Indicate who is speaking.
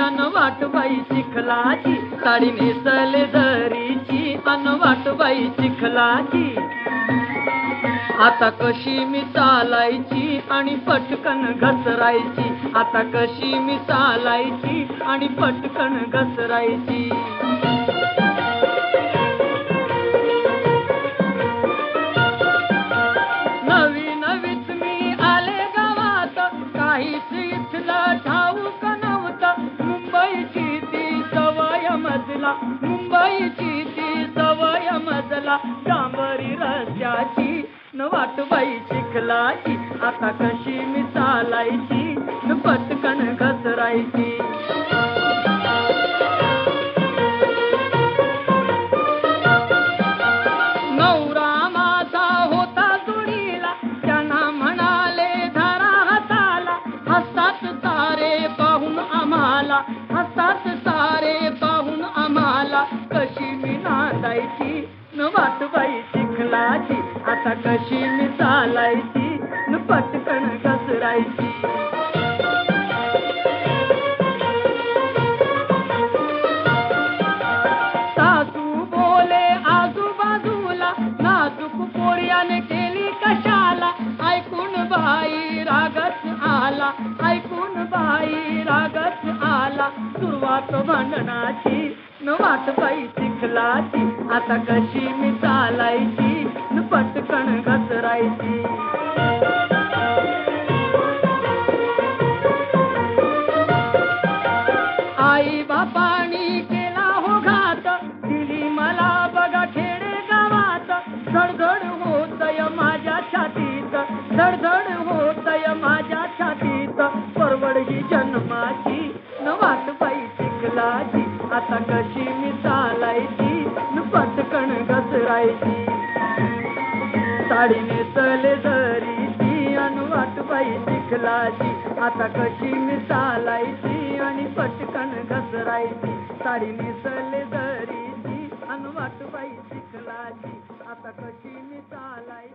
Speaker 1: अन वाटबाई चिखलाची साडी नेसले जरीची अन वाटबाई चिखलाची. आता कशी मी चालायची आणि पटकन घसरायची? आता कशी मी चालायची आणि पटकन घसरायची? नवी नवीच मी आले गावात काहीच इथलं ठाऊक मजला मुंबईची ती सवय मजला डांबरी रस्त्याची न वाटबाई चिखलाची आता कशी मी चालायची न पटकन घसरायची. न वाटबाई चिखलाची. आता कशी मी चालायची न पटकन घसरायची. सासू बोले आजूबाजूला नाजूक पोर्याने केली कशाला? ऐकून बाई रागत आला. ऐकून बाई रागत आला. सुरुवात भांडणाची न वाट बाई चिखलाची. आता कशी मी चालायची? न पटकन घसरायची. आई बापानी केला हो घात दिली मला बघा खेडे गावात धडधड होतय माझ्या छातीत. धडधड होतय माझ्या छातीत. परवडगी जन्माची न वाट बाई चिखलाची आता साडी नेसले जरी ती अन वाटबाई चिखलाची आता कशी मी चालायची आणि पटकन घसरायची. साडी नेसले जरी ती अन वाटबाई चिखलाची आता कशी मी चालायची